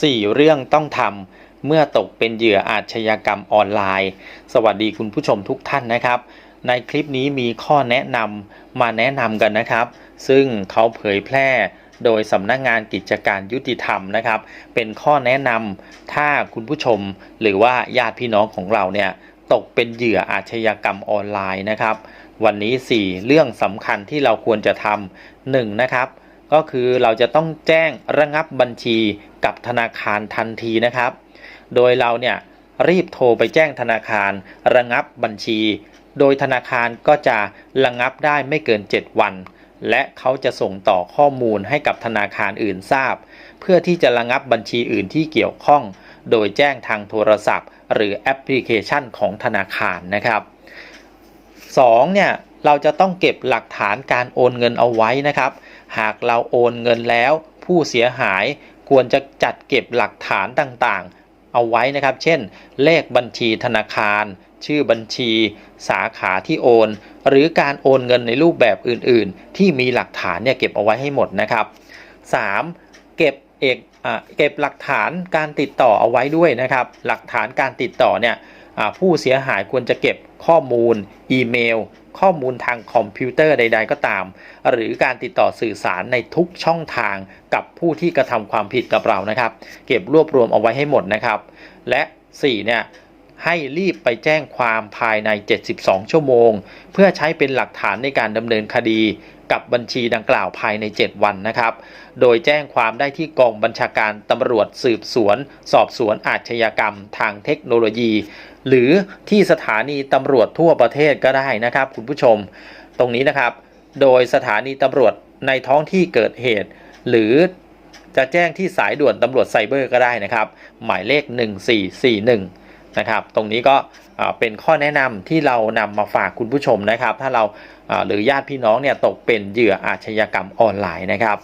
4 เรื่องต้องทำเมื่อตกเป็นเหยื่ออาชญากรรมออนไลน์ สวัสดีคุณผู้ชมทุกท่านนะครับ ในคลิปนี้มีข้อแนะนำมาแนะนำกันนะครับ ซึ่งเขาเผยแพร่โดยสำนักงงานกิจการยุติธรรมนะครับ เป็นข้อแนะนำถ้าคุณผู้ชมหรือว่าญาติพี่น้องของเราเนี่ยตกเป็นเหยื่ออาชญากรรมออนไลน์นะครับ วันนี้ 4 เรื่องสำคัญที่เราควรจะทำหนึ่งนะครับ ก็คือเราจะต้องแจ้งระงับบัญชีกับธนาคารทันทีนะครับ โดยเราเนี่ยรีบโทรไปแจ้งธนาคารระงับบัญชี โดยธนาคารก็จะระงับได้ไม่เกิน 7 วัน และเขาจะส่งต่อข้อมูลให้กับธนาคารอื่นทราบ เพื่อที่จะระงับบัญชีอื่นที่เกี่ยวข้อง โดยแจ้งทางโทรศัพท์ หรือแอปพลิเคชันของธนาคารนะครับ2เนี่ยเราจะต้องเก็บหลักฐานการโอนเงินเอาไว้นะครับ หากเราโอนเงินแล้ว ผู้เสียหายควรจะจัดเก็บหลักฐานต่างๆ เอาไว้นะครับ เช่น เลขบัญชีธนาคาร ชื่อบัญชี สาขาที่โอน หรือการโอนเงินในรูปแบบอื่นๆ ที่มีหลักฐานเนี่ยเก็บเอาไว้ให้หมดนะครับ 3. เก็บเอกอะเก็บหลักฐานการติดต่อเอาไว้ด้วยนะครับ หลักฐานการติดต่อเนี่ย ผู้เสียหายควรจะเก็บข้อมูล อีเมล ข้อมูลทางคอมพิวเตอร์ใด ๆ ก็ตาม หรือการติดต่อสื่อสารในทุกช่องทางกับผู้ที่กระทำความผิดกับเรานะครับ เก็บรวบรวมเอาไว้ให้หมดนะครับ และ4เนี่ย ให้รีบไปแจ้งความภายใน 72 ชั่วโมง เพื่อใช้เป็นหลักฐานในการดำเนินคดีกับบัญชีดังกล่าวภายใน 7 วันนะครับ โดยแจ้งความได้ที่กองบัญชาการตำรวจสืบสวน สอบสวนอาชญากรรมทางเทคโนโลยี หรือที่สถานีตำรวจทั่วประเทศก็ได้นะครับ คุณผู้ชม ตรงนี้นะครับ โดยสถานีตำรวจในท้องที่เกิดเหตุ หรือจะแจ้งที่สายด่วนตำรวจไซเบอร์ก็ได้นะครับ หมายเลข 1441 นะครับ ตรงนี้ก็เป็นข้อแนะนำที่เรานำมาฝากคุณผู้ชมนะครับ ถ้าเราหรือญาติพี่น้องเนี่ยตกเป็นเหยื่ออาชญากรรมออนไลน์นะครับ